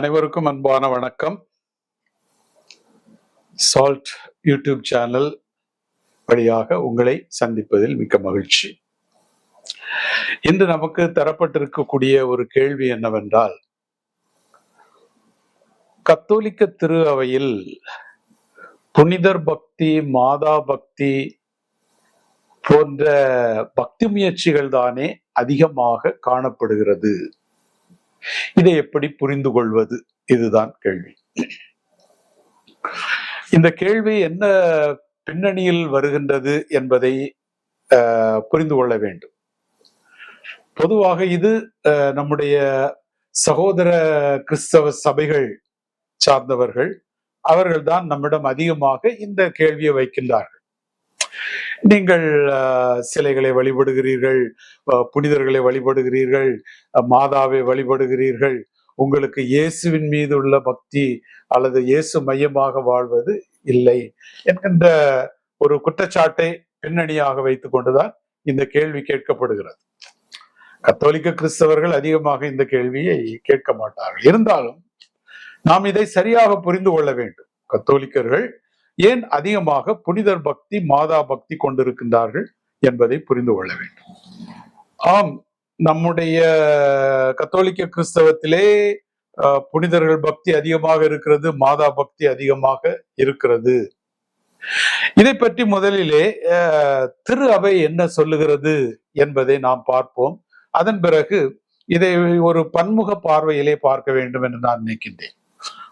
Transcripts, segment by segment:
அனைவருக்கும் அன்பான வணக்கம். சால்ட் யூடியூப் சேனல் வழியாக உங்களை சந்திப்பதில் மிக்க மகிழ்ச்சி. இன்று நமக்கு தரப்பட்டிருக்கக்கூடிய ஒரு கேள்வி என்னவென்றால் கத்தோலிக்க திரு அவையில் புனிதர் பக்தி மாதா பக்தி போன்ற பக்தி முயற்சிகள் தானே அதிகமாக காணப்படுகிறது. இதை எப்படி புரிந்து கொள்வது இதுதான் கேள்வி. இந்த கேள்வி என்ன பின்னணியில் வருகின்றது என்பதை அஹ், புரிந்து கொள்ள வேண்டும். பொதுவாக இது அஹ், நம்முடைய சகோதர கிறிஸ்தவ சபைகள் சார்ந்தவர்கள் அவர்கள்தான் நம்மிடம் அதிகமாக இந்த கேள்வியை வைக்கின்றார்கள். நீங்கள் சிலைகளை வழிபடுகிறீர்கள் புனிதர்களை வழிபடுகிறீர்கள் மாதாவை வழிபடுகிறீர்கள் உங்களுக்கு இயேசுவின் மீது உள்ள பக்தி அல்லது இயேசு மையமாக வாழ்வது இல்லை என்கின்ற ஒரு குற்றச்சாட்டை பின்னணியாக வைத்துக் கொண்டுதான் இந்த கேள்வி கேட்கப்படுகிறது. கத்தோலிக்க கிறிஸ்தவர்கள் அதிகமாக இந்த கேள்வியை கேட்க மாட்டார்கள். இருந்தாலும் நாம் இதை சரியாக புரிந்து கொள்ள வேண்டும். கத்தோலிக்கர்கள் ஏன் அதிகமாக புனிதர் பக்தி மாதா பக்தி கொண்டிருக்கின்றார்கள் என்பதை புரிந்து கொள்ள வேண்டும். ஆம் நம்முடைய கத்தோலிக்க கிறிஸ்தவத்திலே புனிதர்கள் பக்தி அதிகமாக இருக்கிறது மாதா பக்தி அதிகமாக இருக்கிறது. இதை பற்றி முதலிலே அஹ், திரு அவை என்ன சொல்லுகிறது என்பதை நாம் பார்ப்போம். அதன் பிறகு இதை ஒரு பன்முக பார்வையிலே பார்க்க வேண்டும் என்று நான் நினைக்கின்றேன்.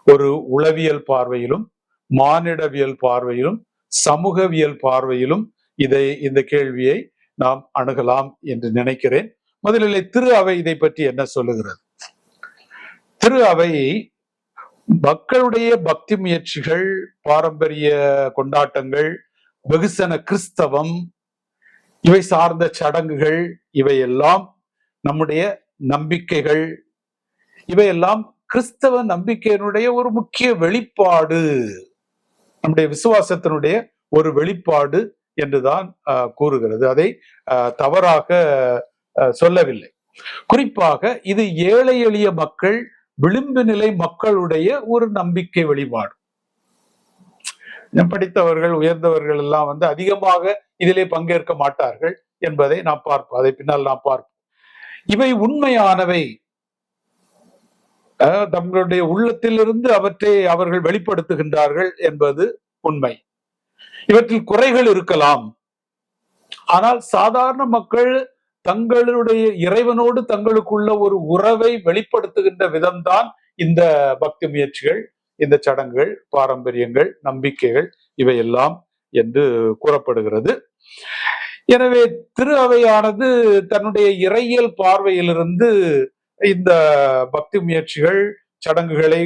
ஒரு உளவியல் பார்வையிலும் மானிடவியல் பார்வையிலும் சமூகவியல் பார்வையிலும் இதை இந்த கேள்வியை நாம் அணுகலாம் என்று நினைக்கிறேன். முதலிலே திரு அவை இதை பற்றி என்ன சொல்லுகிறது? திரு அவை மக்களுடைய பக்தி முயற்சிகள் பாரம்பரிய கொண்டாட்டங்கள் வெகுசன கிறிஸ்தவம் இவை சார்ந்த சடங்குகள் இவையெல்லாம் நம்முடைய நம்பிக்கைகள். இவையெல்லாம் கிறிஸ்தவ நம்பிக்கையினுடைய ஒரு முக்கிய வெளிப்பாடு. நம்முடைய விசுவாசத்தினுடைய ஒரு வெளிப்பாடு என்றுதான் கூறுகிறது. அதை தவறாக சொல்லவில்லை. குறிப்பாக இது ஏழை எளிய மக்கள் விளிம்பு நிலை மக்களுடைய ஒரு நம்பிக்கை வெளிப்பாடு. படித்தவர்கள் உயர்ந்தவர்கள் எல்லாம் வந்து அதிகமாக இதிலே பங்கேற்க மாட்டார்கள் என்பதை நாம் பார்ப்போம். அதை பின்னால் நாம் பார்ப்போம். இவை உண்மையானவை. தங்களுடைய உள்ளத்திலிருந்து அவற்றை அவர்கள் வெளிப்படுத்துகின்றார்கள் என்பது உண்மை. இவற்றில் குறைகள் இருக்கலாம். ஆனால் சாதாரண மக்கள் தங்களுடைய இறைவனோடு தங்களுக்குள்ள ஒரு உறவை வெளிப்படுத்துகின்ற விதம்தான் இந்த பக்தி முயற்சிகள் இந்த சடங்குகள் பாரம்பரியங்கள் நம்பிக்கைகள் இவையெல்லாம் என்று கூறப்படுகிறது. எனவே திரு அவையானது தன்னுடைய இறையியல் பார்வையிலிருந்து இந்த பக்தி முயற்சிகள் சடங்குகளை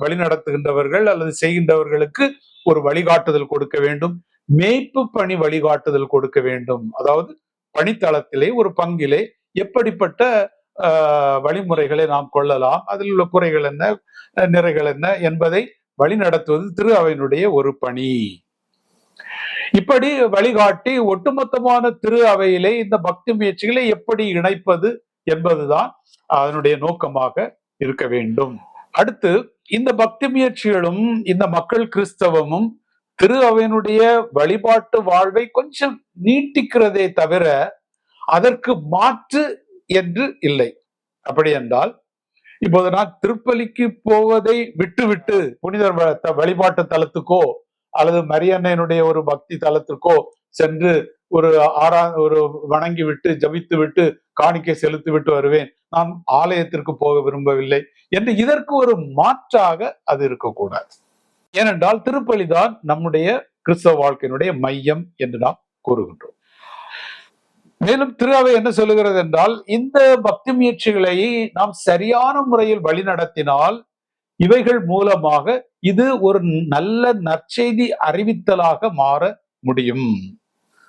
வழிநடத்துகின்றவர்கள் அல்லது செய்கின்றவர்களுக்கு ஒரு வழிகாட்டுதல் கொடுக்க வேண்டும். மேய்ப்பு பணி வழிகாட்டுதல் கொடுக்க வேண்டும். அதாவது பணித்தளத்திலே ஒரு பங்கிலே எப்படிப்பட்ட ஆஹ், வழிமுறைகளை நாம் கொள்ளலாம் அதில் உள்ள குறைகள் என்ன நிறைகள் என்ன என்பதை வழிநடத்துவது திரு அவையினுடைய ஒரு பணி. இப்படி வழிகாட்டி ஒட்டுமொத்தமான திரு அவையிலே இந்த பக்தி முயற்சிகளை எப்படி இணைப்பது என்பதுதான் அதனுடைய நோக்கமாக இருக்க வேண்டும். அடுத்து இந்த பக்தி முயற்சிகளும் இந்த மக்கள் கிறிஸ்தவமும் திரு அவையினுடைய வழிபாட்டு வாழ்வை கொஞ்சம் நீட்டிக்கிறதே தவிர அதற்கு மாற்று என்று இல்லை. அப்படி என்றால் இப்போது நான் திருப்பலிக்கு போவதை விட்டுவிட்டு புனிதர் த- வழிபாட்டு தலத்துக்கோ அல்லது மரியன்னையனுடைய ஒரு பக்தி தலத்திற்கோ சென்று ஒரு ஆறா ஒரு வணங்கி விட்டு ஜபித்து விட்டு காணிக்கை செலுத்திவிட்டு வருவேன். நான் ஆலயத்திற்கு போக விரும்பவில்லை என்று இதற்கு ஒரு மாற்றாக அது இருக்கக்கூடாது. ஏனென்றால் திருப்பலிதான் நம்முடைய கிறிஸ்தவ வாழ்க்கையினுடைய மையம் என்று நாம் கூறுகின்றோம். மேலும் திருவை என்ன சொல்லுகிறது என்றால் இந்த பக்தி முயற்சிகளை நாம் சரியான முறையில் வழிநடத்தினால் இவைகள் மூலமாக இது ஒரு நல்ல நற்செய்தி அறிவித்தலாக மாற முடியும்.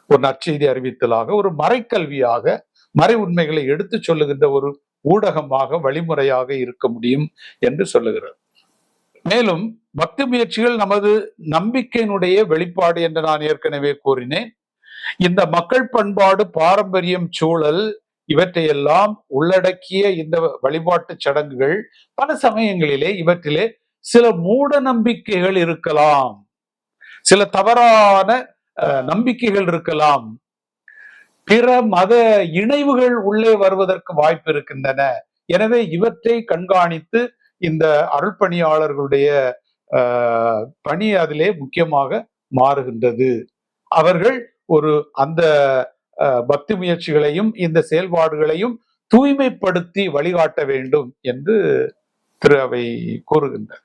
ஒரு நற்செய்தி அறிவித்தலாக ஒரு மறைக்கல்வியாக மறை உண்மைகளை எடுத்து சொல்லுகின்ற ஒரு ஊடகமாக வழிமுறையாக இருக்க முடியும் என்று சொல்லுகிறார். மேலும் பக்தி முயற்சிகள் நமது நம்பிக்கையினுடைய வெளிப்பாடு என்று நான் ஏற்கனவே கூறினேன். இந்த மக்கள் பண்பாடு பாரம்பரியம் சூழல் இவற்றையெல்லாம் உள்ளடக்கிய இந்த வழிபாட்டு சடங்குகள் பல சமயங்களிலே இவற்றிலே சில மூட நம்பிக்கைகள் இருக்கலாம். சில தவறான அஹ், நம்பிக்கைகள் இருக்கலாம். பிற மத இணைவுகள் உள்ளே வருவதற்கு வாய்ப்பு இருக்கின்றன. எனவே இவற்றை கண்காணித்து இந்த அருள்பணியாளர்களுடைய பணி அதிலே முக்கியமாக மாறுகின்றது. அவர்கள் ஒரு அந்த அஹ், பக்தி முயற்சிகளையும் இந்த செயல்பாடுகளையும் தூய்மைப்படுத்தி வழிகாட்ட வேண்டும் என்று திரு அவை கூறுகின்றார்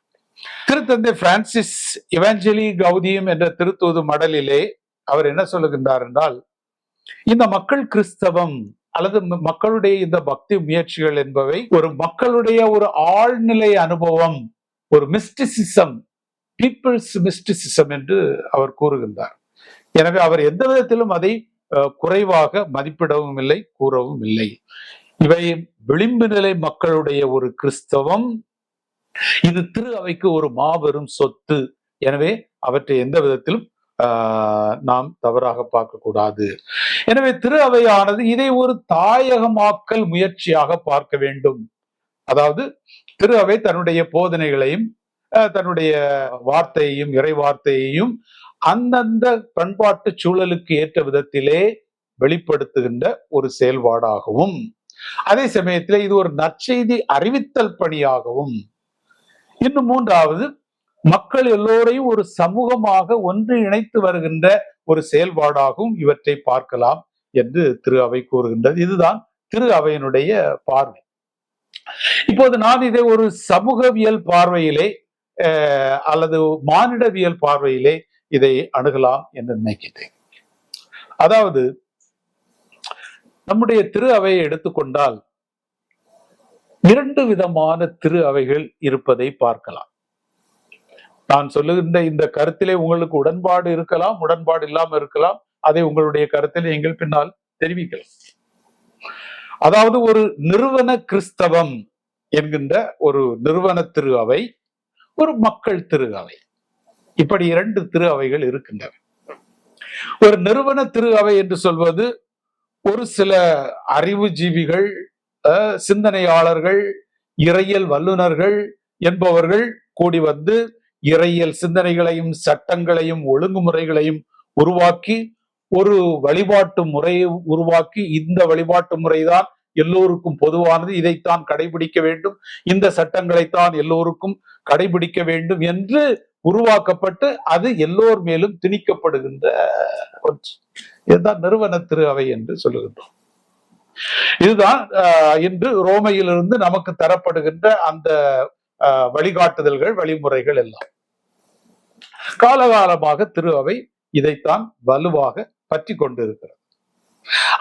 திருத்தந்தை பிரான்சிஸ் இவாஞ்சலி கௌதியம் என்ற திருத்தூது மடலிலே அவர் என்ன சொல்லுகின்றார் என்றால் இந்த மக்கள் கிறிஸ்தவம் அல்லது மக்களுடைய இந்த பக்தி முயற்சிகள் என்பவை ஒரு மக்களுடைய ஒரு ஆழ்நிலை அனுபவம் ஒரு மிஸ்டிசிசம் பீப்புள்ஸ் மிஸ்டிசிசம் என்று அவர் கூறுகின்றார். எனவே அவர் எந்த விதத்திலும் அதை குறைவாக மதிப்பிடவும் இல்லை கூறவும் இல்லை. இவை விளிம்பு நிலை மக்களுடைய ஒரு கிறிஸ்தவம். இது திரு அவைக்கு ஒரு மாபெரும் சொத்து. எனவே அவற்றை எந்த விதத்திலும் நாம் தவறாக பார்க்கக்கூடாது. எனவே திரு அவையானது இதை ஒரு தாயகமாக்கல் முயற்சியாக பார்க்க வேண்டும். அதாவது திரு அவை தன்னுடைய போதனைகளையும் தன்னுடைய வார்த்தையையும் இறை வார்த்தையையும் அந்தந்த பண்பாட்டு சூழலுக்கு ஏற்ற விதத்திலே வெளிப்படுத்துகின்ற ஒரு செயல்பாடாகவும் அதே சமயத்தில் இது ஒரு நற்செய்தி அறிவித்தல் பணியாகவும். இன்னும் மூன்றாவது மக்கள் எல்லோரையும் ஒரு சமூகமாக ஒன்று இணைத்து வருகின்ற ஒரு செயல்பாடாகவும் இவற்றை பார்க்கலாம் என்று திரு அவை கூறுகின்றது. இதுதான் திரு அவையினுடைய பார்வை. இப்போது நான் இதை ஒரு சமூகவியல் பார்வையிலே அஹ், அல்லது மானிடவியல் பார்வையிலே இதை அணுகலாம் என்று நினைக்கிறேன் அதாவது நம்முடைய திரு அவையை எடுத்துக்கொண்டால் இரண்டு விதமான திரு அவைகள் இருப்பதை பார்க்கலாம். நான் சொல்லுகின்ற இந்த கருத்திலே உங்களுக்கு உடன்பாடு இருக்கலாம் உடன்பாடு இல்லாம இருக்கலாம். அதை உங்களுடைய கருத்தில் நீங்கள் பின்னால் தெரிவிக்கலாம். அதாவது ஒரு நிறுவன கிறிஸ்தவம் என்கின்ற ஒரு நிறுவன திரு அவை ஒரு மக்கள் திரு அவை. இப்படி இரண்டு திரு அவைகள் இருக்கின்றன. ஒரு நிறுவன திரு அவை என்று சொல்வது ஒரு சில அறிவுஜீவிகள் அஹ், சிந்தனையாளர்கள் இறையல் வல்லுனர்கள் என்பவர்கள் கூடி வந்து இறையியல் சிந்தனைகளையும் சட்டங்களையும் ஒழுங்குமுறைகளையும் உருவாக்கி ஒரு வழிபாட்டு முறையை உருவாக்கி இந்த வழிபாட்டு முறைதான் எல்லோருக்கும் பொதுவானது. இதைத்தான் கடைபிடிக்க வேண்டும். இந்த சட்டங்களைத்தான் எல்லோருக்கும் கடைபிடிக்க வேண்டும் என்று உருவாக்கப்பட்டு அது எல்லோர் மேலும் திணிக்கப்படுகின்ற ஒன்று. இதுதான் நிறுவன திரு அவை என்று சொல்லுகின்றோம். இதுதான் இன்று ரோமையிலிருந்து நமக்கு தரப்படுகின்ற அந்த வழிகாட்டுதல்கள் வழிமுறைகள் எல்லாம். காலகாலமாக திரு அவை இதைத்தான் வலுவாக பற்றி கொண்டிருக்கிறது.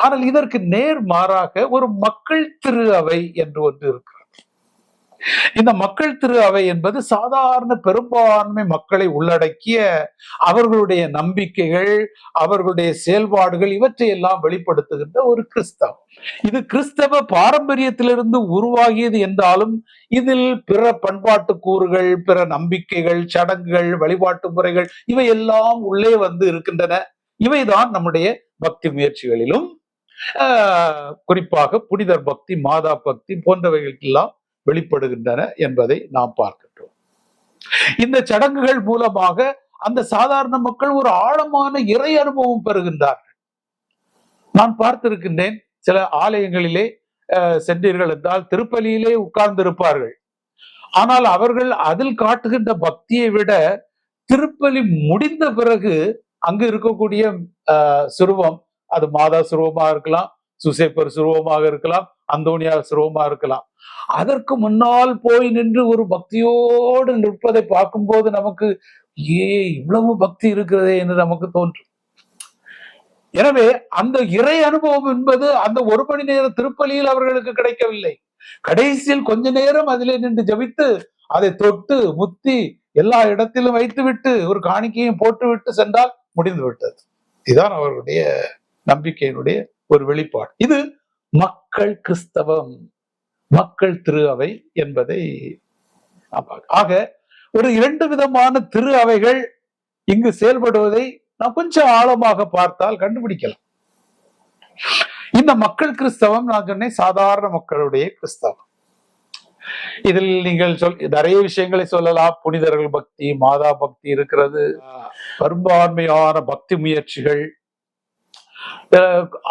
ஆனால் இதற்கு நேர் மாறாக ஒரு மக்கள் திரு அவை என்று ஒன்று இருக்கிறது. இந்த மக்கள் திரு அவை என்பது சாதாரண பெரும்பான்மை மக்களை உள்ளடக்கிய அவர்களுடைய நம்பிக்கைகள் அவர்களுடைய செயல்பாடுகள் இவற்றை எல்லாம் வெளிப்படுத்துகின்ற ஒரு கிறிஸ்தவம். இது கிறிஸ்தவ பாரம்பரியத்திலிருந்து உருவாகியது என்றாலும் இதில் பிற பண்பாட்டு கூறுகள் பிற நம்பிக்கைகள் சடங்குகள் வழிபாட்டு முறைகள் இவை எல்லாம் உள்ளே வந்து இருக்கின்றன. இவைதான் நம்முடைய பக்தி முயற்சிகளிலும் குறிப்பாக புனிதர் பக்தி மாதா பக்தி போன்றவைகளுக்கெல்லாம் வெளிப்படுகின்றன என்பதை நாம் பார்க்கின்றோம். இந்த சடங்குகள் மூலமாக அந்த சாதாரண மக்கள் ஒரு ஆழமான இறை அனுபவம் பெறுகின்றார்கள். நான் பார்த்திருக்கின்றேன் சில ஆலயங்களிலே அஹ், சென்றீர்கள் என்றால் திருப்பலியிலே உட்கார்ந்திருப்பார்கள். ஆனால் அவர்கள் அதில் காட்டுகின்ற பக்தியை விட திருப்பலி முடிந்த பிறகு அங்கு இருக்கக்கூடிய சுருவம் அது மாதா சுருவமா இருக்கலாம் சுசேப்பர் சுருவமாக இருக்கலாம் அந்தோனியார் சுருவமா இருக்கலாம். அதற்கு முன்னால் போய் நின்று ஒரு பக்தியோடு நிற்பதை பார்க்கும்போது நமக்கு ஏ இவ்வளவு பக்தி இருக்கிறதே என்று நமக்கு தோன்றும். எனவே அந்த இறை அனுபவம் என்பது அந்த ஒரு மணி நேர திருப்பலியில் அவர்களுக்கு கிடைக்கவில்லை. கடைசியில் கொஞ்ச நேரம் அதிலே நின்று ஜபித்து அதை தொட்டு முத்தி எல்லா இடத்திலும் வைத்துவிட்டு ஒரு காணிக்கையும் போட்டுவிட்டு சென்றால் முடிந்து விட்டது இதுதான் அவர்களுடைய நம்பிக்கையினுடைய ஒரு வெளிப்பாடு. இது மக்கள் கிறிஸ்தவம் மக்கள் திரு அவை என்பதை ஆக ஒரு இரண்டு விதமான திரு அவைகள் இங்கு செயல்படுவதை நாம் கொஞ்சம் ஆழமாக பார்த்தால் கண்டுபிடிக்கலாம். இந்த மக்கள் கிறிஸ்தவம் நான் சொன்னேன் சாதாரண மக்களுடைய கிறிஸ்தவம். இதில் நீங்கள் சொல் நிறைய விஷயங்களை சொல்லலாம். புனிதர்கள் பக்தி மாதா பக்தி இருக்கிறது. பெரும்பான்மையான பக்தி முயற்சிகள்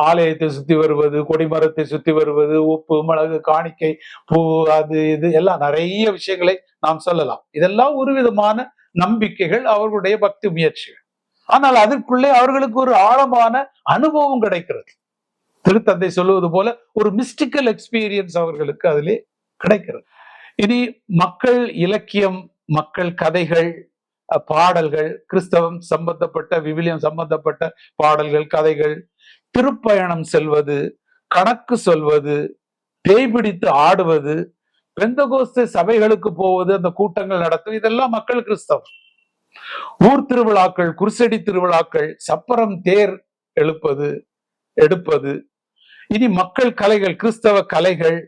ஆலயத்தை சுத்தி வருவது கொடிமரத்தை சுத்தி வருவது உப்பு மிளகு காணிக்கை பூ அது இது எல்லாம் நிறைய விஷயங்களை நாம் சொல்லலாம். இதெல்லாம் ஒரு விதமான நம்பிக்கைகள் அவர்களுடைய பக்தி முயற்சிகள். ஆனால் அதற்குள்ளே அவர்களுக்கு ஒரு ஆழமான அனுபவம் கிடைக்கிறது. திருத்தந்தை சொல்லுவது போல ஒரு மிஸ்டிக்கல் எக்ஸ்பீரியன்ஸ் அவர்களுக்கு அதிலே கிடைக்கிறது. இனி மக்கள் இலக்கியம் மக்கள் கதைகள் பாடல்கள் கிறிஸ்தவம் சம்பந்தப்பட்ட விவிலியம் சம்பந்தப்பட்ட பாடல்கள் கதைகள் திருப்பயணம் செல்வது கணக்கு சொல்வது பேய் பிடித்து ஆடுவது பெந்தகோஸ்து சபைகளுக்கு போவது அந்த கூட்டங்கள் நடத்தும் இதெல்லாம் மக்கள் கிறிஸ்தவம். ஊர் திருவிழாக்கள் குருசடி திருவிழாக்கள் சப்பரம் தேர் எழுப்பது எடுப்பது. இனி மக்கள் கலைகள் கிறிஸ்தவ கலைகள்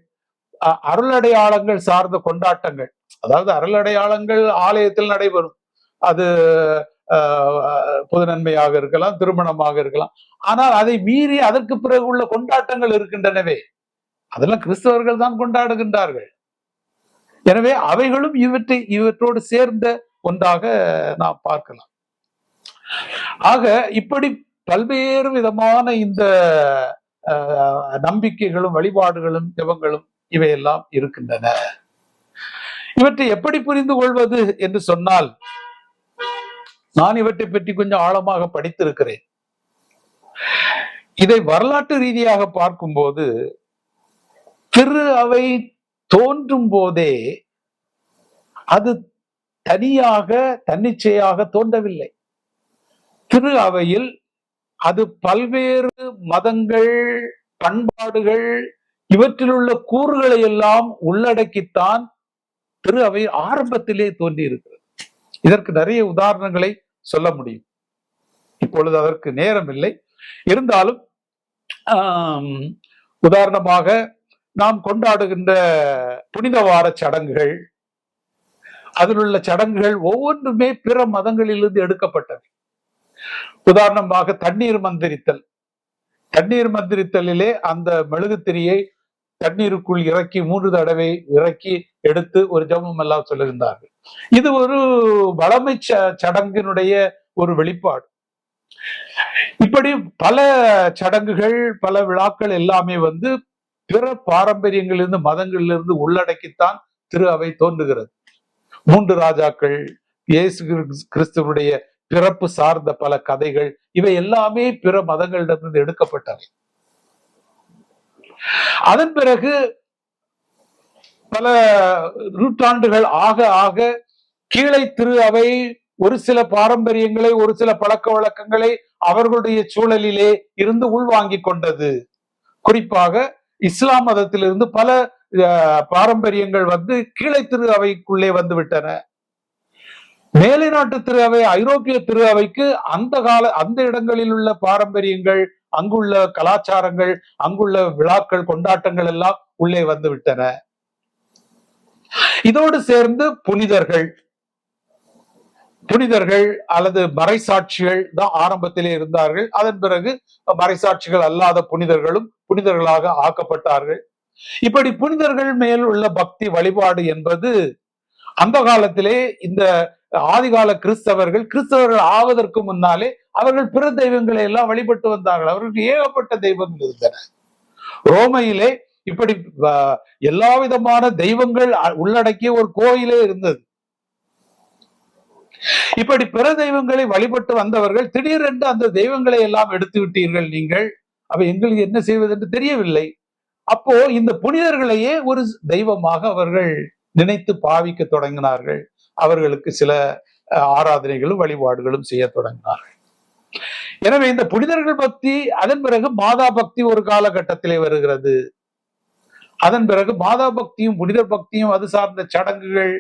அருளடையாளங்கள் சார்ந்த கொண்டாட்டங்கள். அதாவது அருளடையாளங்கள் ஆலயத்தில் நடைபெறும். அது பொது நன்மையாக இருக்கலாம் திருமணமாக இருக்கலாம். ஆனால் அதை மீறி அதற்கு பிறகு உள்ள கொண்டாட்டங்கள் இருக்கின்றனவே. அதெல்லாம் கிறிஸ்தவர்கள் தான் கொண்டாடுகின்றார்கள். எனவே அவைகளும் இவற்றை இவற்றோடு சேர்ந்த ஒன்றாக நாம் பார்க்கலாம். ஆக இப்படி பல்வேறு விதமான இந்த நம்பிக்கைகளும் வழிபாடுகளும் ஜபங்களும் இவையெல்லாம் இருக்கின்றன. இவற்றை எப்படி புரிந்து கொள்வது என்று சொன்னால் நான் இவற்றை பற்றி கொஞ்சம் ஆழமாக படித்திருக்கிறேன். இதை வரலாற்று ரீதியாக பார்க்கும்போது திரு அவை தோன்றும் போதே அது தனியாக தன்னிச்சையாக தோன்றவில்லை. திரு அவையில் அது பல்வேறு மதங்கள் பண்பாடுகள் இவற்றில் உள்ள கூறுகளை எல்லாம் உள்ளடக்கித்தான் திரு அவை ஆரம்பத்திலே தோன்றி இருக்கிறது இதற்கு நிறைய உதாரணங்களை சொல்ல முடியும். இப்பொழுது அதற்கு நேரம் இல்லை இருந்தாலும் உதாரணமாக நாம் கொண்டாடுகின்ற புனித வார சடங்குகள் அதில் உள்ள சடங்குகள் ஒவ்வொன்றுமே பிற மதங்களிலிருந்து எடுக்கப்பட்டது. உதாரணமாக தண்ணீர் மந்திரித்தல். தண்ணீர் மந்திரித்தலிலே அந்த மெழுகுத்திரியை தண்ணீருக்குள் இறக்கி மூன்று தடவை இறக்கி எடுத்து ஒரு ஜபம் எல்லாம் சொல்லுகின்றார்கள் இது ஒரு வளமை சடங்கினுடைய ஒரு வெளிப்பாடு. இப்படி பல சடங்குகள் பல விழாக்கள் எல்லாமே வந்து பிற பாரம்பரியங்களிலிருந்து மதங்களிலிருந்து உள்ளடக்கித்தான் திரு அவை தோன்றுகிறது. மூன்று ராஜாக்கள் இயேசு கிறிஸ்துவனுடைய பிறப்பு சார்ந்த பல கதைகள் இவை எல்லாமே பிற மதங்களிடமிருந்து எடுக்கப்பட்டவை. அதன் பிறகு பல நூற்றாண்டுகள் ஆக ஆக கீழே திரு அவை ஒரு சில பாரம்பரியங்களை ஒரு சில பழக்க வழக்கங்களை அவர்களுடைய சூழலிலே இருந்து உள்வாங்கிக் கொண்டது. குறிப்பாக இஸ்லாம் மதத்திலிருந்து பல பாரம்பரியங்கள் வந்து கீழே திரு அவைக்குள்ளே வந்து விட்டன. மேலை நாட்டு திரு அவை ஐரோப்பிய திரு அவைக்கு அந்த கால அந்த இடங்களில் உள்ள பாரம்பரியங்கள் அங்குள்ள கலாச்சாரங்கள் அங்குள்ள விழாக்கள் கொண்டாட்டங்கள் எல்லாம் உள்ளே வந்து விட்டன. இதோடு சேர்ந்து புனிதர்கள் புனிதர்கள் அல்லது மறைசாட்சிகள் தான் ஆரம்பத்திலே இருந்தார்கள். அதன் பிறகு மறைசாட்சிகள் அல்லாத புனிதர்களும் புனிதர்களாக ஆக்கப்பட்டார்கள். இப்படி புனிதர்கள் மேல் உள்ள பக்தி வழிபாடு என்பது அந்த காலத்திலே இந்த ஆதிகால கிறிஸ்தவர்கள் கிறிஸ்தவர்கள் ஆவதற்கு முன்னாலே அவர்கள் பிற தெய்வங்களை எல்லாம் வழிபட்டு வந்தார்கள். அவர்களுக்கு ஏகப்பட்ட தெய்வங்கள் இருந்தன. ரோமையிலே இப்படி எல்லா விதமான தெய்வங்கள் உள்ளடக்கிய ஒரு கோயிலே இருந்தது. இப்படி பிற தெய்வங்களை வழிபட்டு வந்தவர்கள் திடீரென்று அந்த தெய்வங்களை எல்லாம் எடுத்து விட்டீர்கள் நீங்கள். அப்ப எங்களுக்கு என்ன செய்வது என்று தெரியவில்லை. அப்போ இந்த புனிதர்களையே ஒரு தெய்வமாக அவர்கள் நினைத்து பாவிக்க தொடங்கினார்கள். அவர்களுக்கு சில அஹ், ஆராதனைகளும் வழிபாடுகளும் செய்ய தொடங்கினார்கள். எனவே இந்த புனிதர்கள் பக்தி அதன் பிறகு மாதா பக்தி ஒரு காலகட்டத்திலே வருகிறது. அதன் பிறகு மாதா பக்தியும் புனிதர் பக்தியும் அது சார்ந்த சடங்குகள்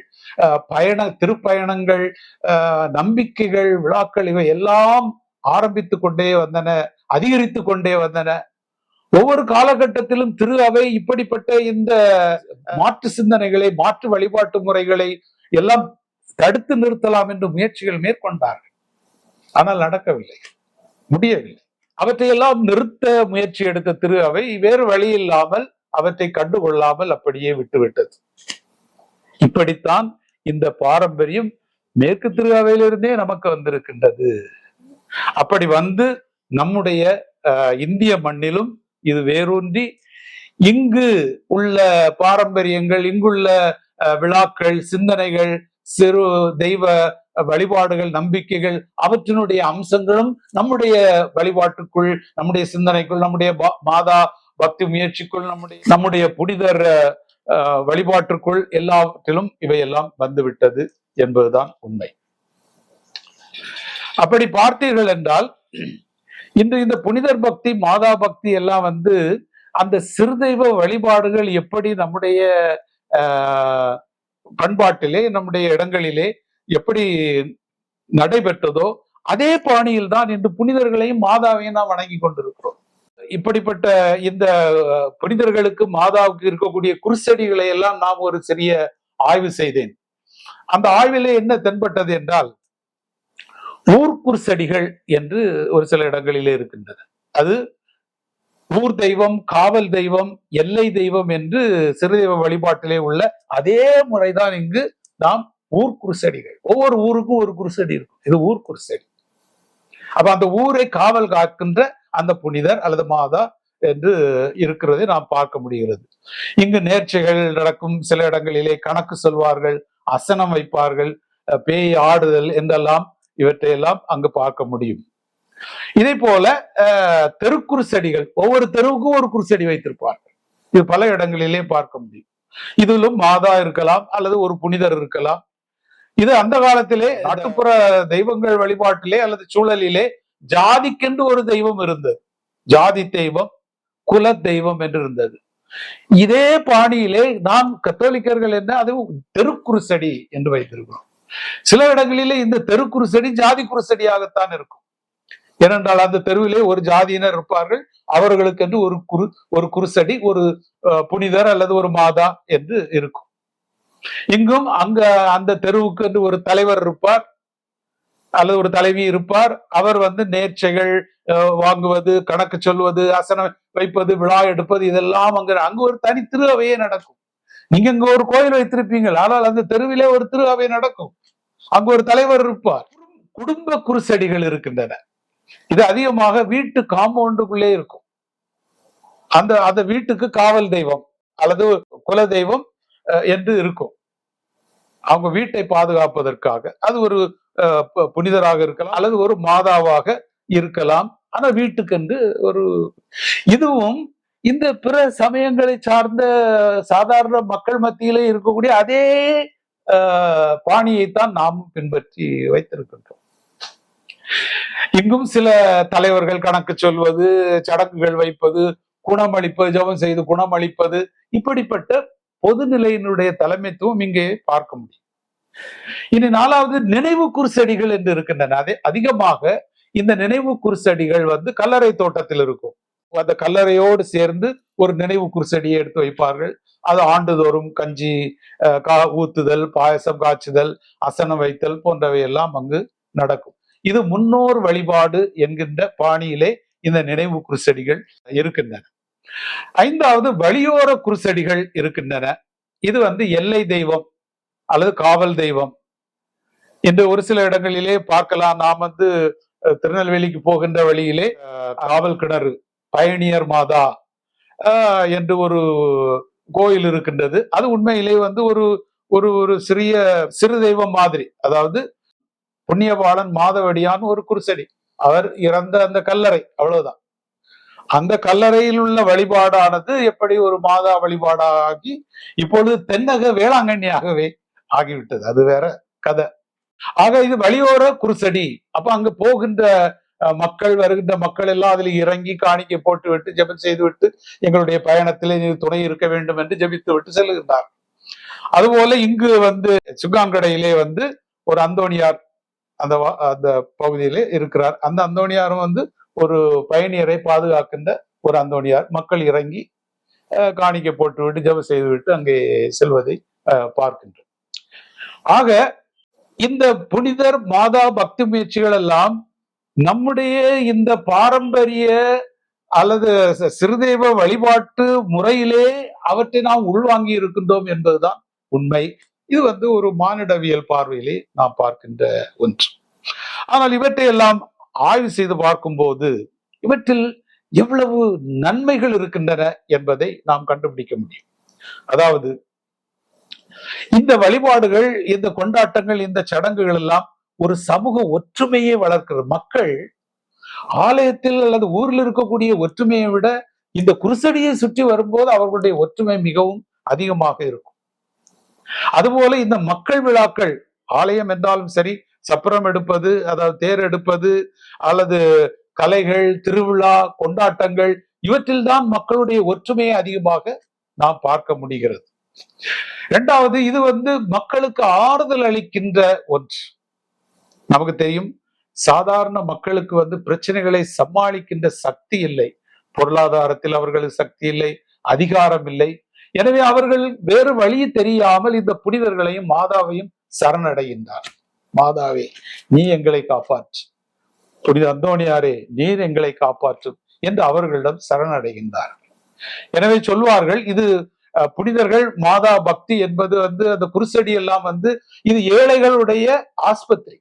பயண திருப்பயணங்கள் நம்பிக்கைகள் விழாக்கள் இவை எல்லாம் ஆரம்பித்து கொண்டே வந்தன அதிகரித்து கொண்டே வந்தன. ஒவ்வொரு காலகட்டத்திலும் திரு அவை இப்படிப்பட்ட இந்த மாற்று சிந்தனைகளை மாற்று வழிபாட்டு முறைகளை எல்லாம் தடுத்து நிறுத்தலாம் என்று முயற்சிகள் மேற்கொண்டார்கள். ஆனால் நடக்கவில்லை. முடியவில்லை. அவற்றையெல்லாம் நிறுத்த முயற்சி எடுத்த திரு அவை வேறு வழி இல்லாமல் அவற்றை கண்டுகொள்ளாமல் அப்படியே விட்டுவிட்டது. இப்படித்தான் இந்த பாரம்பரியம் மேற்கு திருவாவையிலிருந்தே நமக்கு வந்திருக்கின்றது. அப்படி வந்து நம்முடைய அஹ், இந்திய மண்ணிலும் இது வேரூன்றி இங்கு உள்ள பாரம்பரியங்கள் இங்குள்ள அஹ், விழாக்கள் சிந்தனைகள் சிறு தெய்வ வழிபாடுகள் நம்பிக்கைகள் அவற்றினுடைய அம்சங்களும் நம்முடைய வழிபாட்டுக்குள் நம்முடைய சிந்தனைக்குள் நம்முடைய மாதா பக்தி முயற்சிக்குள் நம்முடைய நம்முடைய புனிதர் வழிபாட்டிற்குள் எல்லாவற்றிலும் இவையெல்லாம் வந்துவிட்டது என்பதுதான் உண்மை. அப்படி பார்த்தீர்கள் என்றால் இன்று இந்த புனிதர் பக்தி மாதா பக்தி எல்லாம் வந்து அந்த சிறுதெய்வ வழிபாடுகள் எப்படி நம்முடைய ஆஹ், பண்பாட்டிலே நம்முடைய இடங்களிலே எப்படி நடைபெற்றதோ அதே பாணியில் தான் இன்று புனிதர்களையும் மாதாவையும் நாம் வணங்கி கொண்டிருக்கிறோம். இப்படிப்பட்ட இந்த புனிதர்களுக்கு மாதாவுக்கு இருக்கக்கூடிய குருசடிகளை எல்லாம் நாம் ஒரு சிறிய ஆய்வு செய்தேன். அந்த ஆய்விலே என்ன தென்பட்டது என்றால் ஊர்க்குருசடிகள் என்று ஒரு சில இடங்களிலே இருக்கின்றன அது ஊர் தெய்வம் காவல் தெய்வம் எல்லை தெய்வம் என்று சிறு தெய்வ வழிபாட்டிலே உள்ள அதே முறைதான் இங்கு நாம் ஊர்க்குருசடிகள் ஒவ்வொரு ஊருக்கும் ஒரு குருசடி இருக்கும். இது ஊர் அப்ப அந்த ஊரை காவல் காக்கின்ற அந்த புனிதர் அல்லது மாதா என்று இருக்கிறதை நாம் பார்க்க முடிகிறது. இங்கு நேர்ச்சைகள் நடக்கும். சில இடங்களிலே கணக்கு சொல்வார்கள் அசனம் வைப்பார்கள் பேய் ஆடுதல் என்றெல்லாம் இவற்றையெல்லாம் அங்கு பார்க்க முடியும். இதே போல அஹ், தெருக்குருசடிகள் ஒவ்வொரு தெருவுக்கும் ஒரு குருசடி வைத்திருப்பார்கள். இது பல இடங்களிலே பார்க்க முடியும். இதிலும் மாதா இருக்கலாம் அல்லது ஒரு புனிதர் இருக்கலாம். இது அந்த காலத்திலே நாட்டுப்புற தெய்வங்கள் வழிபாட்டிலே அல்லது சூழலிலே ஜாதிக்கென்று ஒரு தெய்வம் இருந்தது. ஜாதி தெய்வம் குல தெய்வம் என்று இருந்தது. இதே பாணியிலே நாம் கத்தோலிக்கர்கள் என்ன? அது தெருக்குருசடி என்று வைத்திருக்கிறோம். சில இடங்களிலே இந்த தெருக்குருசடி ஜாதி குருசடியாகத்தான் இருக்கும். ஏனென்றால் அந்த தெருவிலே ஒரு ஜாதியினர் இருப்பார்கள். அவர்களுக்கென்று ஒரு குரு ஒரு குருசடி ஒரு புனிதர் அல்லது ஒரு மாதா என்று இருக்கும். இங்கும் அங்க அந்த தெருவுக்கு என்று ஒரு தலைவர் இருப்பார். அல்லது ஒரு தலைவி இருப்பார் அவர் வந்து நேர்ச்சைகள் வாங்குவது கணக்கு சொல்வது அசனம் வைப்பது விழா எடுப்பது இதெல்லாம் அங்க அங்க ஒரு தனி திருவையே நடக்கும். நீங்க இங்க ஒரு கோயில் வைத்திருப்பீங்க ஆனால் அந்த தெருவிலே ஒரு திரு நடக்கும். அங்க ஒரு தலைவர் இருப்பார். குடும்ப குருசடிகள் இருக்கின்றன. இது அதிகமாக வீட்டு காம்பவுண்டுக்குள்ளே இருக்கும். அந்த அந்த வீட்டுக்கு காவல் தெய்வம் அல்லது குல தெய்வம் அஹ், என்று இருக்கும். அவங்க வீட்டை பாதுகாப்பதற்காக. அது ஒரு புனிதராக இருக்கலாம் அல்லது ஒரு மாதாவாக இருக்கலாம். ஆனா வீட்டுக்கென்று ஒரு இதுவும் இந்த பிற சமயங்களை சார்ந்த சாதாரண மக்கள் மத்தியிலே இருக்கக்கூடிய அதே பாணியைத்தான் நாம் பின்பற்றி வைத்திருக்கின்றோம். இங்கும் சில தலைவர்கள் கணக்கு சொல்வது சடங்குகள் வைப்பது குணமளிப்பது ஜெபம் செய்து குணமளிப்பது இப்படிப்பட்ட பொதுநிலையினுடைய தலைமைத்துவம் இங்கே பார்க்க முடியும். இனி நாலாவது நினைவு குருசடிகள் என்று இருக்கின்றன. அதே அதிகமாக இந்த நினைவு குருசடிகள் வந்து கல்லறை தோட்டத்தில் இருக்கும். அந்த கல்லறையோடு சேர்ந்து ஒரு நினைவு குருசடியை எடுத்து வைப்பார்கள். அது ஆண்டுதோறும் கஞ்சி கா ஊத்துதல் பாயசம் காய்ச்சுதல் அசனம் வைத்தல் போன்றவை எல்லாம் அங்கு நடக்கும். இது முன்னோர் வழிபாடு என்கின்ற பாணியிலே இந்த நினைவு குருசடிகள் இருக்கின்றன. ஐந்தாவது வழியோர குருசடிகள் இருக்கின்றன. இது வந்து எல்லை தெய்வம். அல்லது காவல் தெய்வம். என்று ஒரு சில இடங்களிலே பார்க்கலாம். நாம் வந்து திருநெல்வேலிக்கு போகின்ற வழியிலே காவல் கிணறு பயணியர் மாதா என்று ஒரு கோயில் இருக்கின்றது. அது உண்மையிலே வந்து ஒரு ஒரு ஒரு சிறிய சிறு தெய்வம் மாதிரி. அதாவது புண்ணியபாலன் மாதவடியான் ஒரு குருசடி. அவர் இறந்த அந்த கல்லறை அவ்வளவுதான். அந்த கல்லறையில் உள்ள வழிபாடானது எப்படி ஒரு மாதா வழிபாடாகி இப்பொழுது தென்னக வேளாங்கண்ணியாகவே ஆகிவிட்டது. அது வேற கதை. ஆக இது வழியோர குருசடி. அப்ப அங்க போகின்ற மக்கள் வருகின்ற மக்கள் எல்லாம் அதில் இறங்கி காணிக்கை போட்டு விட்டு ஜெபம் செய்து விட்டு எங்களுடைய பயணத்திலே துணை இருக்க வேண்டும் என்று ஜெபித்து விட்டு செல்லுகின்றார் அதுபோல இங்கு வந்து சுங்காங்கடையிலே வந்து ஒரு அந்தோணியார் அந்த வா- அந்த பகுதியிலே இருக்கிறார். அந்த அந்தோணியாரும் வந்து ஒரு பயணியரை பாதுகாக்கின்ற ஒரு அந்தோணியார். மக்கள் இறங்கி அஹ், காணிக்கை போட்டு விட்டு ஜெபம் செய்து விட்டு அங்கே செல்வதை அஹ், ஆக இந்த புனிதர் மாதா பக்தி முயற்சிகள் எல்லாம் நம்முடைய இந்த பாரம்பரிய அல்லது சிறுதெய்வ வழிபாட்டு முறையிலே அவற்றை நாம் உள்வாங்கி இருக்கின்றோம் என்பதுதான் உண்மை. இது வந்து ஒரு மானிடவியல் பார்வையிலே நாம் பார்க்கின்ற ஒன்று. ஆனால் இவற்றை எல்லாம் ஆய்வு செய்து பார்க்கும்போது இவற்றில் எவ்வளவு நன்மைகள் இருக்கின்றன என்பதை நாம் கண்டுபிடிக்க முடியும். அதாவது இந்த வழிபாடுகள் இந்த கொண்டாட்டங்கள் இந்த சடங்குகள் எல்லாம் ஒரு சமூக ஒற்றுமையை வளர்க்கிறது. மக்கள் ஆலயத்தில் அல்லது ஊரில் இருக்கக்கூடிய ஒற்றுமையை விட இந்த குருசடியை சுற்றி வரும்போது அவர்களுடைய ஒற்றுமை மிகவும் அதிகமாக இருக்கும். அதுபோல இந்த மக்கள் விழாக்கள் ஆலயம் என்றாலும் சரி சப்பரம் எடுப்பது அதாவது தேர் எடுப்பது அல்லது கலைகள் திருவிழா கொண்டாட்டங்கள் இவற்றில்தான் மக்களுடைய ஒற்றுமையை அதிகமாக நாம் பார்க்க முடிகிறது. இரண்டாவது இது வந்து மக்களுக்கு ஆறுதல் அளிக்கின்ற ஒன்று. நமக்கு தெரியும் சாதாரண மக்களுக்கு வந்து பிரச்சனைகளை சமாளிக்கின்ற சக்தி இல்லை. பொருளாதாரத்தில் அவர்களுக்கு சக்தி இல்லை அதிகாரம் இல்லை. எனவே அவர்கள் வேறு வழி தெரியாமல் இந்த புனிதர்களையும் மாதாவையும் சரணடைகின்றார். மாதாவே நீ எங்களை காப்பாற்று. புனித அந்தோணியாரே நீர் எங்களை காப்பாற்றும் என்று அவர்களிடம் சரணடைகின்றார். எனவே சொல்வார்கள் இது புனிதர்கள் மாதா பக்தி என்பது வந்து அந்த குருசடி எல்லாம் வந்து இது ஏழைகளுடைய ஆஸ்பத்திரி.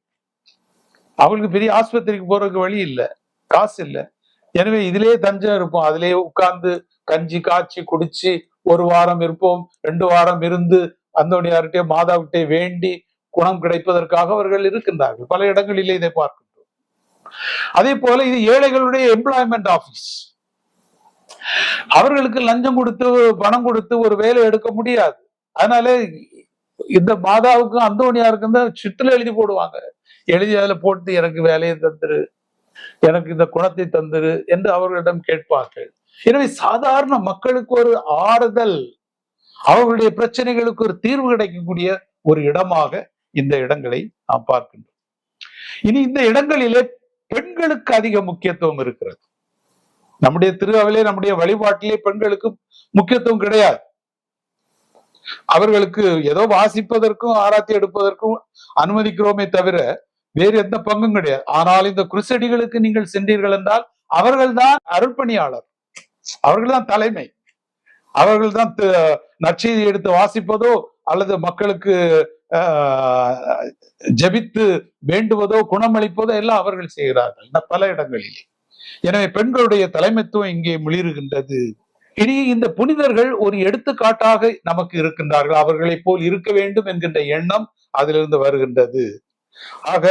அவங்களுக்கு பெரிய ஆஸ்பத்திரிக்கு போறதுக்கு வழி இல்ல காசு இல்ல. எனவே இதிலே தஞ்சம் இருப்போம் அதிலே உட்கார்ந்து கஞ்சி காய்ச்சி குடிச்சு ஒரு வாரம் இருப்போம் ரெண்டு வாரம் இருந்து அந்தோனியார்கிட்டே மாதாவிட்டே வேண்டி குணம் கிடைப்பதற்காக அவர்கள் இருக்கின்றார்கள். பல இடங்களிலே இதை பார்க்கின்றோம். அதே போல இது ஏழைகளுடைய எம்ப்ளாய்மெண்ட் ஆபீஸ் அவர்களுக்கு லஞ்சம் கொடுத்து பணம் கொடுத்து ஒரு வேலை எடுக்க முடியாது. அதனால இந்த மாதாவுக்கும் அந்தோணியாருக்கும் தான் சிற்றில் எழுதி போடுவாங்க. எழுதி அதில் போட்டு எனக்கு வேலையை தந்துரு. எனக்கு இந்த குணத்தை தந்துரு என்று அவர்களிடம் கேட்பார்கள். எனவே சாதாரண மக்களுக்கு ஒரு ஆறுதல் அவர்களுடைய பிரச்சனைகளுக்கு ஒரு தீர்வு கிடைக்கக்கூடிய ஒரு இடமாக இந்த இடங்களை நாம் பார்க்கின்றோம். இனி இந்த இடங்களிலே பெண்களுக்கு அதிக முக்கியத்துவம் இருக்கிறது. நம்முடைய திருவாவிலே நம்முடைய வழிபாட்டிலே பெண்களுக்கு முக்கியத்துவம் கிடையாது. அவர்களுக்கு ஏதோ வாசிப்பதற்கும் ஆராய்ச்சி எடுப்பதற்கும் அனுமதிக்கிறோமே தவிர வேறு எந்த பங்கும் கிடையாது. ஆனால் இந்த குருசடிகளுக்கு நீங்கள் சென்றீர்கள் என்றால் அவர்கள்தான் அருள்பணியாளர். அவர்கள்தான் தலைமை. அவர்கள்தான் நற்செய்தி எடுத்து வாசிப்பதோ அல்லது மக்களுக்கு ஜபித்து ஜெபித்து வேண்டுவதோ குணமளிப்பதோ எல்லாம் அவர்கள் செய்கிறார்கள். இந்த பல இடங்களிலே. எனவே பெண்களுடைய தலைமைத்துவம் இங்கே மிளிருகின்றது. இனி இந்த புனிதர்கள் ஒரு எடுத்துக்காட்டாக நமக்கு இருக்கின்றார்கள். அவர்களைப் போல் இருக்க வேண்டும் என்கின்ற எண்ணம் அதிலிருந்து வருகின்றது. ஆக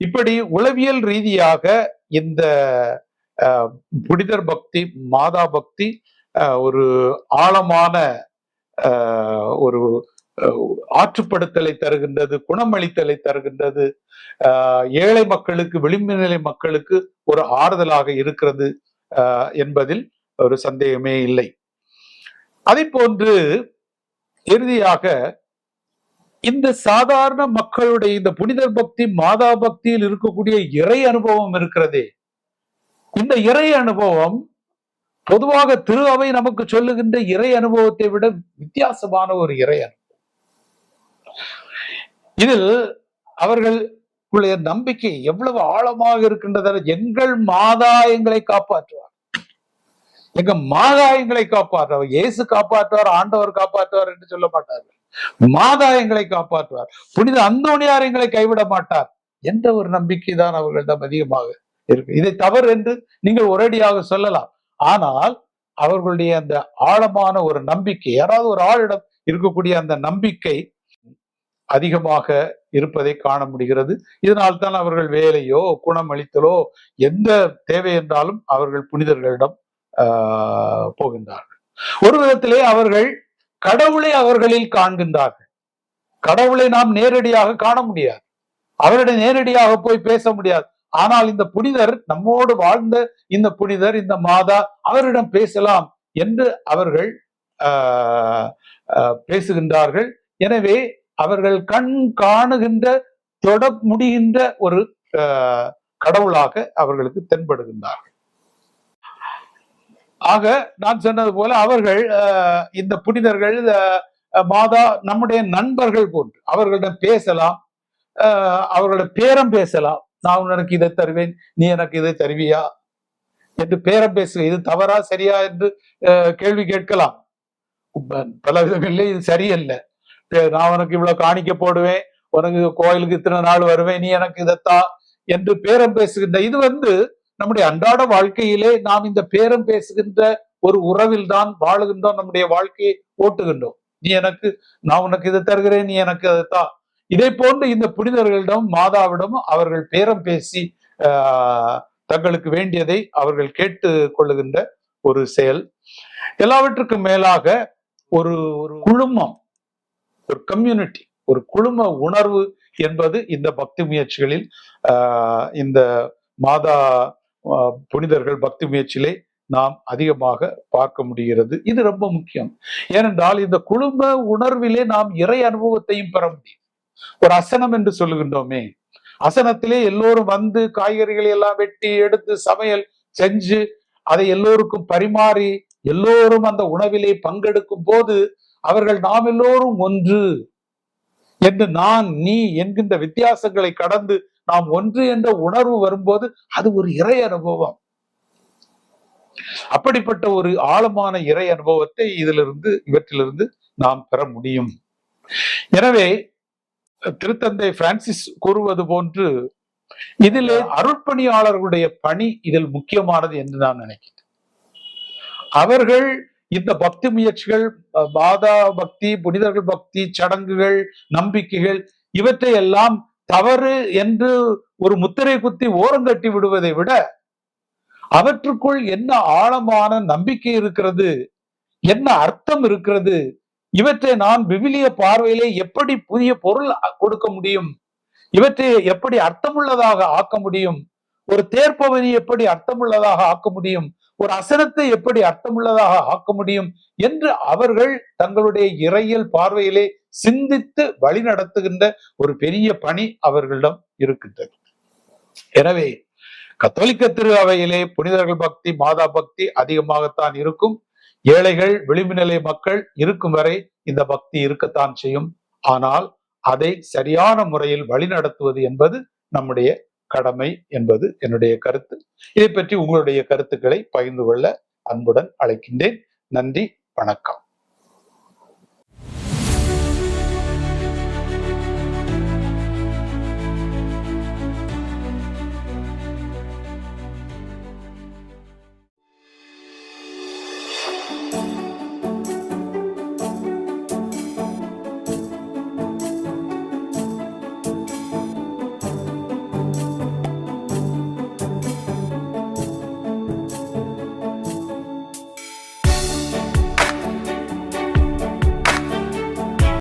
இப்படி உளவியல் ரீதியாக இந்த புனிதர் பக்தி மாதா பக்தி அஹ், ஒரு ஆழமான ஒரு அஹ், ஆற்றுப்படுத்தலை தருகின்றது குணமளித்தலை தருகின்றது ஏழை மக்களுக்கு விளிம்பு நிலை மக்களுக்கு ஒரு ஆறுதலாக இருக்கிறது என்பதில் ஒரு சந்தேகமே இல்லை. அதை போன்று இறுதியாக இந்த சாதாரண மக்களுடைய இந்த புனிதர் பக்தி மாதா பக்தியில் இருக்கக்கூடிய இறை அனுபவம் இருக்கிறதே. இந்த இறை அனுபவம் பொதுவாக திரு அவை நமக்கு சொல்லுகின்ற இறை அனுபவத்தை விட வித்தியாசமான ஒரு இறை அனுபவம். இதில் அவர்களுடைய நம்பிக்கை எவ்வளவு ஆழமாக இருக்கின்றது எங்கள் மாதா எங்களை காப்பாற்றுவார். எங்க மாதா எங்களை காப்பாற்றுவார். இயேசு காப்பாற்றுவார் ஆண்டவர் காப்பாற்றுவார் என்று சொல்ல மாட்டார்கள். மாதா எங்களை காப்பாற்றுவார். புனித அந்தோணியார் எங்களை கைவிட மாட்டார் என்ற ஒரு நம்பிக்கை தான் அவர்களிடம் அதிகமாக இருக்கு. இதை தவறு என்று நீங்கள் ஒரேடியாக சொல்லலாம். ஆனால் அவர்களுடைய அந்த ஆழமான ஒரு நம்பிக்கை யாராவது ஒரு ஆளிடம் இருக்கக்கூடிய அந்த நம்பிக்கை அதிகமாக இருப்பதை காண முடிகிறது. இதனால்தான் அவர்கள் வேலையோ குணமளித்தலோ எந்த தேவை என்றாலும் அவர்கள் புனிதர்களிடம் ஆஹ், போகின்றார்கள். ஒரு விதத்திலே அவர்கள் கடவுளை அவர்களில் காண்கின்றார்கள். கடவுளை நாம் நேரடியாக காண முடியாது. அவரிடம் நேரடியாக போய் பேச முடியாது. ஆனால் இந்த புனிதர் நம்மோடு வாழ்ந்த இந்த புனிதர் இந்த மாதா அவரிடம் பேசலாம் என்று அவர்கள் ஆஹ், பேசுகின்றார்கள். எனவே அவர்கள் கண் காணுகின்ற தொட முடிகின்ற ஒரு கடவுளாக அவர்களுக்கு தென்படுகின்றார்கள். ஆக நான் சொன்னது போல அவர்கள் இந்த புனிதர்கள் மாதா நம்முடைய நண்பர்கள் போன்று அவர்களிடம் பேசலாம் அவர்களோட பேரம் பேசலாம். நான் உனக்கு இதை தருவேன் நீ எனக்கு இதை தருவியா? என்று பேரம் பேசுக இது தவறா சரியா என்று கேள்வி கேட்கலாம். பல விதங்களிலே இது சரியல்ல. நான் உனக்கு இவ்வளவு காணிக்க போடுவேன். உனக்கு கோயிலுக்கு இத்தனை நாள் வருவேன். நீ எனக்கு இதைத்தான் என்று பேரம் பேசுகின்ற இது வந்து நம்முடைய அன்றாட வாழ்க்கையிலே நாம் இந்த பேரம் பேசுகின்ற ஒரு உறவில் தான் வாழுகின்றோம் நம்முடைய வாழ்க்கையை ஓட்டுகின்றோம். நீ எனக்கு நான் உனக்கு இதை தருகிறேன் நீ எனக்கு அதைத்தான் இதை போன்று இந்த புனிதர்களிடம் மாதாவிடம் அவர்கள் பேரம் பேசி ஆஹ், தங்களுக்கு வேண்டியதை அவர்கள் கேட்டு கொள்ளுகின்ற ஒரு செயல். எல்லாவற்றுக்கும் மேலாக ஒரு ஒரு குழுமம் ஒரு கம்யூனிட்டி ஒரு குழும உணர்வு என்பது இந்த பக்தி முயற்சிகளில் இந்த மாதா புனிதர்கள் பக்தி முயற்சியிலே நாம் அதிகமாக பார்க்க முடிகிறது. இது ரொம்ப முக்கியம். ஏனென்றால் இந்த குடும்ப உணர்விலே நாம் இறை அனுபவத்தையும் பெற முடியும். ஒரு அசனம் என்று சொல்லுகின்றோமே அசனத்திலே எல்லோரும் வந்து காய்கறிகளை எல்லாம் வெட்டி எடுத்து சமையல் செஞ்சு அதை எல்லோருக்கும் பரிமாறி எல்லோரும் அந்த உணவிலே பங்கெடுக்கும் போது அவர்கள் நாம் எல்லோரும் ஒன்று என்று நான் நீ என்கின்ற வித்தியாசங்களை கடந்து நாம் ஒன்று என்ற உணர்வு வரும்போது அது ஒரு இறை அனுபவம். அப்படிப்பட்ட ஒரு ஆழமான இறை அனுபவத்தை இதிலிருந்து இவற்றிலிருந்து நாம் பெற முடியும். எனவே திருத்தந்தை பிரான்சிஸ் கூறுவது போன்று இதில் அருட்பணியாளர்களுடைய பணி இதில் முக்கியமானது என்று நான் நினைக்கிறேன். அவர்கள் இந்த பக்தி முயற்சிகள் பாதா பக்தி புனிதர்கள் பக்தி சடங்குகள் நம்பிக்கைகள் இவற்றை எல்லாம் தவறு என்று ஒரு முத்திரை குத்தி ஓரங்கட்டி விடுவதை விட அவற்றுக்குள் என்ன ஆழமான நம்பிக்கை இருக்கிறது என்ன அர்த்தம் இருக்கிறது இவற்றை நான் விவிலிய பார்வையிலே எப்படி புதிய பொருள் கொடுக்க முடியும் இவற்றை எப்படி அர்த்தமுள்ளதாக ஆக்க முடியும் ஒரு தேர்ப்பவனி எப்படி அர்த்தமுள்ளதாக ஆக்க முடியும் ஒரு அசனத்தை எப்படி அர்த்தமுள்ளதாக ஆக்க முடியும் என்று அவர்கள் தங்களுடைய இறையியல் பார்வையிலே சிந்தித்து வழி நடத்துகின்ற ஒரு பெரிய பணி அவர்களிடம் இருக்கின்றது. எனவே கத்தோலிக்க திருவையிலே புனிதர்கள் பக்தி மாதா பக்தி அதிகமாகத்தான் இருக்கும். ஏழைகள் விளிம்பு நிலை மக்கள் இருக்கும் வரை இந்த பக்தி இருக்கத்தான் செய்யும். ஆனால் அதை சரியான முறையில் வழிநடத்துவது என்பது நம்முடைய கடமை என்பது என்னுடைய கருத்து. இதை பற்றி உங்களுடைய கருத்துக்களை பகிர்ந்து கொள்ள அன்புடன் அழைக்கின்றேன். நன்றி வணக்கம்.